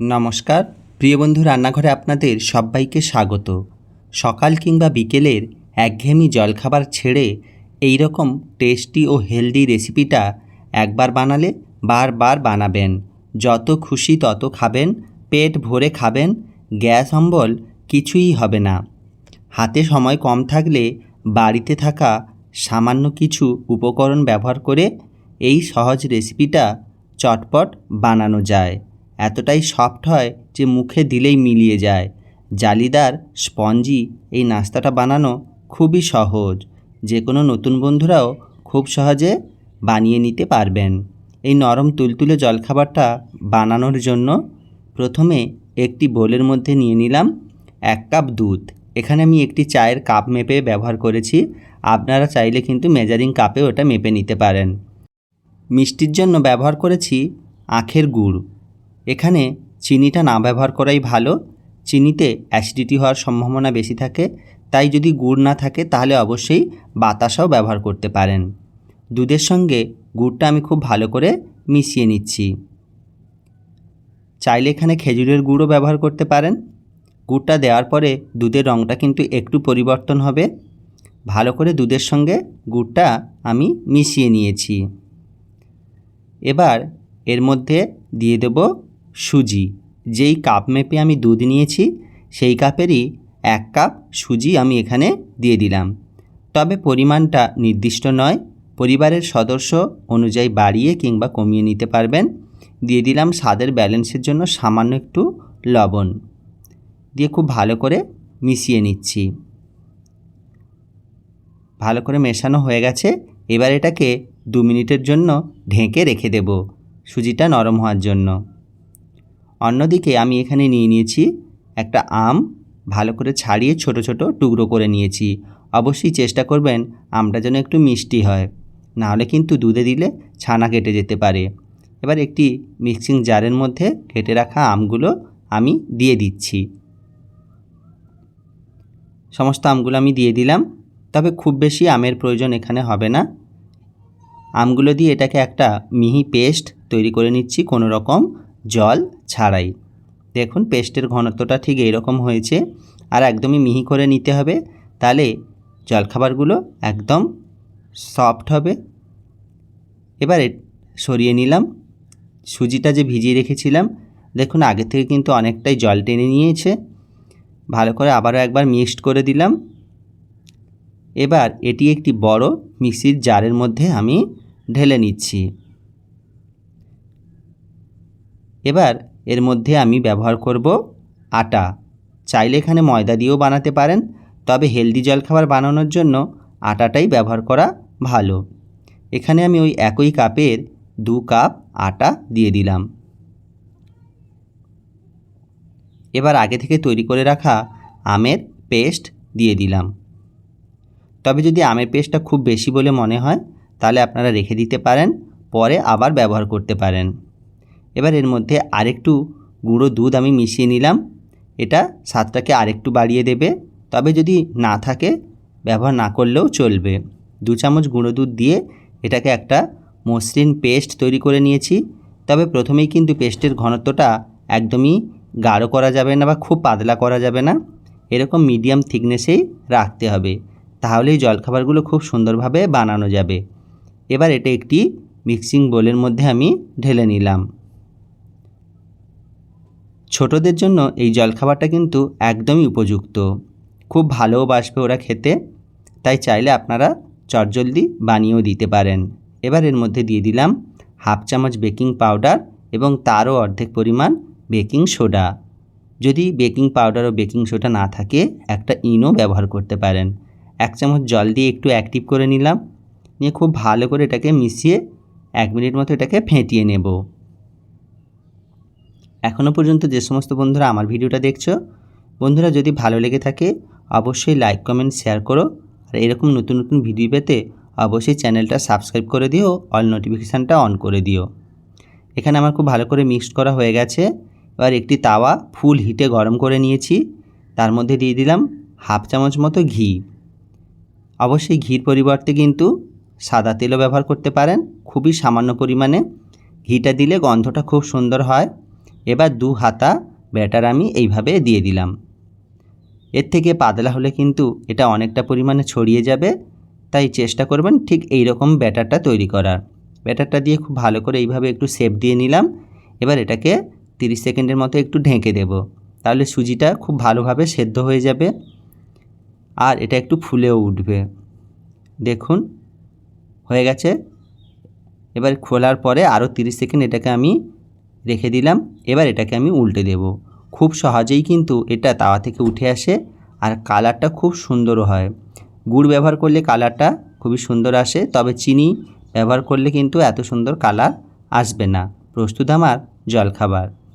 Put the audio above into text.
নমস্কার। প্রিয় বন্ধু, রান্নাঘরে আপনাদের সবাইকে স্বাগত। সকাল কিংবা বিকেলের একঘেয়েমি জলখাবার ছেড়ে এই রকম টেস্টি ও হেলদি রেসিপিটা একবার বানালে বারবার বানাবেন। যত খুশি তত খাবেন, পেট ভরে খাবেন, গ্যাস অম্বল কিছুই হবে না। হাতে সময় কম থাকলে বাড়িতে থাকা সামান্য কিছু উপকরণ ব্যবহার করে এই সহজ রেসিপিটা চটপট বানানো যায়। এতটাই সফট হয় যে মুখে দিলেই মিলিয়ে যায়। জালিদার, স্পঞ্জি এই নাস্তাটা বানানো খুবই সহজ। যে কোনো নতুন বন্ধুরাও খুব সহজে বানিয়ে নিতে পারবেন। এই নরম তুলতুলে জলখাবারটা বানানোর জন্য প্রথমে একটি বোলের মধ্যে নিয়ে নিলাম এক কাপ দুধ। এখানে আমি একটি চায়ের কাপ মেপে ব্যবহার করেছি। আপনারা চাইলে কিন্তু মেজারিং কাপে ওটা মেপে নিতে পারেন। মিষ্টির জন্য ব্যবহার করেছি আখের গুড়। এখানে চিনিটা না ব্যবহার করাই ভালো। চিনিতে অ্যাসিডিটি হওয়ার সম্ভাবনা বেশি থাকে। তাই যদি গুড় না থাকে, তাহলে অবশ্যই বাতাসাও ব্যবহার করতে পারেন। দুধের সঙ্গে গুড়টা আমি খুব ভালো করে মিশিয়ে নিচ্ছি। চাইলে এখানে খেজুরের গুড়ও ব্যবহার করতে পারেন। গুড়টা দেওয়ার পরে দুধের রঙটা কিন্তু একটু পরিবর্তন হবে। ভালো করে দুধের সঙ্গে গুড়টা আমি মিশিয়ে নিয়েছি। এবার এর মধ্যে দিয়ে দেব সুজি। যেই কাপ মেপে আমি দুধ নিয়েছি, সেই কাপেরই এক কাপ সুজি আমি এখানে দিয়ে দিলাম। তবে পরিমাণটা নির্দিষ্ট নয়, পরিবারের সদস্য অনুযায়ী বাড়িয়ে কিংবা কমিয়ে নিতে পারবেন। দিয়ে দিলাম স্বাদের ব্যালেন্সের জন্য সামান্য একটু লবণ। দিয়ে খুব ভালো করে মিশিয়ে নিচ্ছি। ভালো করে মেশানো হয়ে গেছে। এবার এটাকে দু মিনিটের জন্য ঢেকে রেখে দেব। সুজিটা নরম হওয়ার জন্য। অন্যদিকে আমি এখানে নিয়ে নিয়েছি একটা আম, ভালো করে ছাড়িয়ে ছোট ছোট টুকরো করে নিয়েছি। অবশ্যই চেষ্টা করবেন আমটা যেন একটু মিষ্টি হয় নাহলে কিন্তু দুধে দিলে ছানা কেটে যেতে পারে। এবার একটি মিক্সিং জারের মধ্যে কেটে রাখা আমগুলো আমি দিয়ে দিচ্ছি। সমস্ত আমগুলো আমি দিয়ে দিলাম, তবে খুব বেশি আমের প্রয়োজন এখানে হবে না। আমগুলো দিয়ে এটাকে একটা মিহি পেস্ট তৈরি করে নিচ্ছি কোনো রকম। জল ছাড়াই। দেখুন, পেস্টের ঘনত্বটা ঠিক এইরকম হয়েছে। আর একদমই মিহি করে নিতে হবে, তাহলে জলখাবারগুলো একদম সফট হবে। এবার সরিয়ে নিলাম। সুজিটা যে ভিজিয়ে রেখেছিলাম, দেখুন, আগে থেকে কিন্তু অনেকটাই জল টেনে নিয়েছে। ভালো করে আবারও একবার মিক্সড করে দিলাম। এবার এটি একটি বড় মিক্সির জারের মধ্যে আমি ঢেলে নিচ্ছি। এবার এর মধ্যে আমি ব্যবহার করব আটা। চাইলে এখানে ময়দা দিয়েও বানাতে পারেন, তবে হেলদি জলখাবার বানানোর জন্য আটাটাই ব্যবহার করা ভালো। এখানে আমি ওই একই কাপের দু কাপ আটা দিয়ে দিলাম। এবার আগে থেকে তৈরি করে রাখা আমের পেস্ট দিয়ে দিলাম। তবে যদি আমের পেস্টটা খুব বেশি বলে মনে হয়, তাহলে আপনারা রেখে দিতে পারেন, পরে আবার ব্যবহার করতে পারেন। এবার এর মধ্যে আরেকটু গুঁড়ো দুধ আমি মিশিয়ে নিলাম। এটা স্বাদটাকে আরেকটু বাড়িয়ে দেবে। তবে যদি না থাকে, ব্যবহার না করলেও চলবে। দু চামচ গুঁড়ো দুধ দিয়ে এটাকে একটা মসৃণ পেস্ট তৈরি করে নিয়েছি। তবে প্রথমেই কিন্তু পেস্টের ঘনত্বটা একদমই গাঢ় করা যাবে না বা খুব পাতলা করা যাবে না। এরকম মিডিয়াম থিকনেসেই রাখতে হবে। তাহলেই জলখাবারগুলো খুব সুন্দরভাবে বানানো যাবে। এবার এটা একটি মিক্সিং বোলের মধ্যে আমি ঢেলে নিলাম। ছোটদের জন্য এই জলখাবারটা কিন্তু একদমই উপযুক্ত। খুব ভালোও বাসবে ওরা খেতে, তাই চাইলে আপনারা চটজলদি বানিয়েও দিতে পারেন। এবার এর মধ্যে দিয়ে দিলাম হাফ চামচ বেকিং পাউডার এবং তারও অর্ধেক পরিমাণ বেকিং সোডা। যদি বেকিং পাউডার ও বেকিং সোডা না থাকে, একটা ইনো ব্যবহার করতে পারেন। এক চামচ জল দিয়ে একটু অ্যাক্টিভ করে নিলাম। নিয়ে খুব ভালো করে এটাকে মিশিয়ে এক মিনিট মতো এটাকে ফেটিয়ে নেব। এখনও পর্যন্ত যে সমস্ত বন্ধুরা আমার ভিডিওটা দেখছ, বন্ধুরা যদি ভালো লেগে থাকে, অবশ্যই লাইক কমেন্ট শেয়ার করো। আর এরকম নতুন নতুন ভিডিও পেতে অবশ্যই চ্যানেলটা সাবস্ক্রাইব করে দিও অল নোটিফিকেশানটা অন করে দিও। এখানে আমার খুব ভালো করে মিক্সড করা হয়ে গেছে। এবার একটি তাওয়া ফুল হিটে গরম করে নিয়েছি। তার মধ্যে দিয়ে দিলাম হাফ চামচ মতো ঘি। অবশ্যই ঘির পরিবর্তে কিন্তু সাদা তেলও ব্যবহার করতে পারেন, খুবই সামান্য পরিমাণে। ঘিটা দিলে গন্ধটা খুব সুন্দর হয়। এবার দু হাতা ব্যাটার আমি এইভাবে দিয়ে দিলাম। এর থেকে পাতলা হলে কিন্তু এটা অনেকটা পরিমাণে ছড়িয়ে যাবে, তাই চেষ্টা করবেন ঠিক এই রকম ব্যাটারটা তৈরি করার। ব্যাটারটা দিয়ে খুব ভালো করে এইভাবে একটু শেপ দিয়ে নিলাম। এবার এটাকে 30 সেকেন্ডের মতো একটু ঢেকে দেব, তাহলে সুজিটা খুব ভালোভাবে সেদ্ধ হয়ে যাবে আর এটা একটু ফুলেও উঠবে। দেখুন, হয়ে গেছে। এবার খোলার পরে আরও 30 সেকেন্ড এটাকে আমি রেখে দিলাম। এবার এটাকে আমি উল্টে দেব। খুব সহজেই কিন্তু এটা তাওয়া থেকে উঠে আসে আর কালারটা খুব সুন্দরও হয়। গুড় ব্যবহার করলে কালারটা খুবই সুন্দর আসে, তবে চিনি ব্যবহার করলে কিন্তু এত সুন্দর কালার আসবে না। প্রস্তুত আমার জলখাবার।